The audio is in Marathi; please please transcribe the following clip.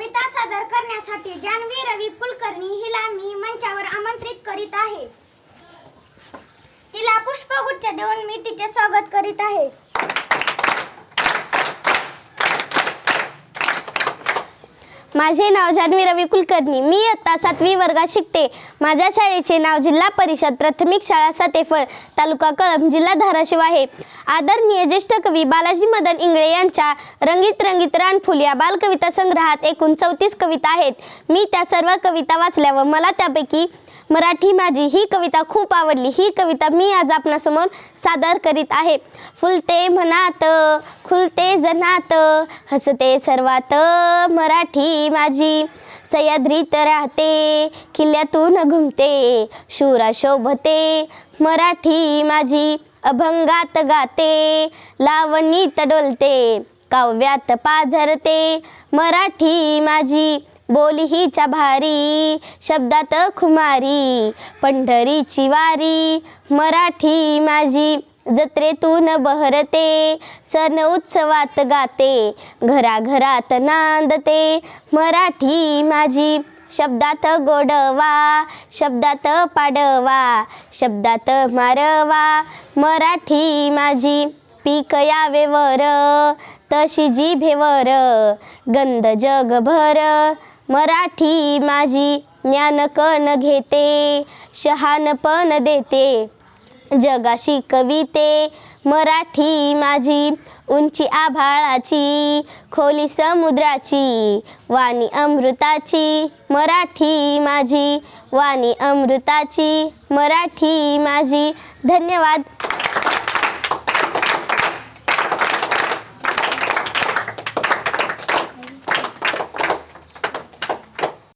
कविता सादर करण्यासाठी जानवी रवी कुलकर्णी हिला मी मंचावर आमंत्रित करीत आहे. तिला पुष्पगुच्छ देऊन मी तिचे स्वागत करीत आहे. माझे नाव जान्हवी रवी कुलकर्णी. मी इयत्ता सातवी वर्गात शिकते. माझ्या शाळेचे नाव जिल्हा परिषद प्राथमिक शाळा सातेफळ तालुका कळंब जिल्हा धाराशिव आहे. आदरणीय ज्येष्ठ कवी बालाजी मदन इंगळे यांच्या रंगीत रंगीत रानफुल या बालकविता संग्रहात एकूण चौतीस कविता आहेत. मी त्या सर्व कविता वाचल्या व मला त्यापैकी मराठी माझी ही कविता खूप आवडली. ही कविता मी आज आपणासमोर सादर करीत आहे. फुलते म्हणात खुलते जनात हसते सर्वात मराठी माझी. सह्याद्रीत राहते किल्ल्यातून घुमते शूरा शोभते मराठी माझी. अभंगात गाते लावणीत डोलते काव्यात पाझरते मराठी माझी. बोली हिच्या भारी शब्दात खुमारी पंढरीची वारी मराठी माझी जत्रेतून बहरते सण उत्सवात गाते घराघरात नांदते मराठी माझी शब्दात गोडवा शब्दात पाडवा शब्दात मारवा मराठी माझी पीक यावेवर तशी जिभेवर गंध जगभर मराठी माझी ज्ञानकण घेते शहाणपण देते. जगाशी कविते मराठी माझी उंची आभाळाची खोली समुद्राची वाणी अमृताची मराठी माझी वाणी अमृताची मराठी माझी. धन्यवाद.